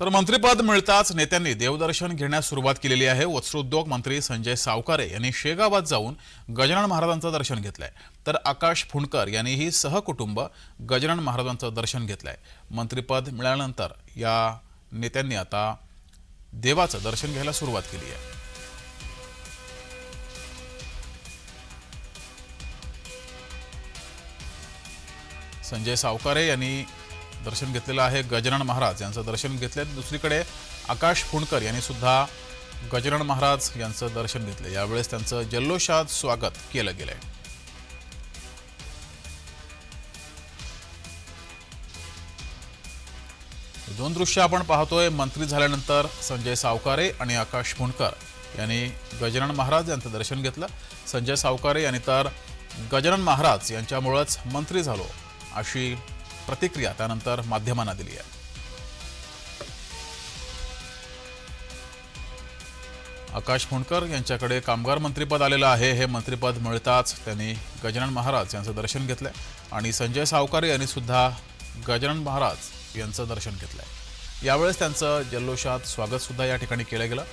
तर मंत्रिपद मिळताच नेत्यांनी देवदर्शन घेण्यास सुरुवात केलेली आहे. वस्त्रोद्योग मंत्री संजय सावकारे यांनी शेगावात जाऊन गजानन महाराजांचं दर्शन घेतलंय. तर आकाश फुंडकर यांनीही सहकुटुंब गजानन महाराजांचं दर्शन घेतलंय. मंत्रिपद मिळाल्यानंतर या नेत्यांनी आता देवाचं दर्शन घ्यायला सुरुवात केली आहे. संजय सावकारे यांनी दर्शन घेतलेलं आहे गजानन महाराज यांचं दर्शन घेतलं दुसरीकडे आकाश फुंडकर यांनी सुद्धा गजानन महाराज यांचं दर्शन घेतलं. यावेळेस त्यांचं जल्लोषात स्वागत केलं गेलंय. दोन दृश्य आपण पाहतोय. मंत्री झाल्यानंतर संजय सावकारे आणि आकाश फुंडकर यांनी गजानन महाराज यांचं दर्शन घेतलं. संजय सावकारे यांनी तर गजानन महाराज यांच्यामुळंच मंत्री झालो अशी प्रतिक्रिया त्यानंतर माध्यमांना दिली आहे. आकाश फुंडकर यांच्याकडे कामगार मंत्रीपद आलेलं आहे हे मंत्रीपद मिळताच त्यांनी गजानन महाराज यांचं दर्शन घेतलंय आणि संजय सावकारे यांनी सुद्धा गजानन महाराज यांचं दर्शन घेतलंय. यावेळेस त्यांचं जल्लोषात स्वागतसुद्धा या ठिकाणी केलं गेलं.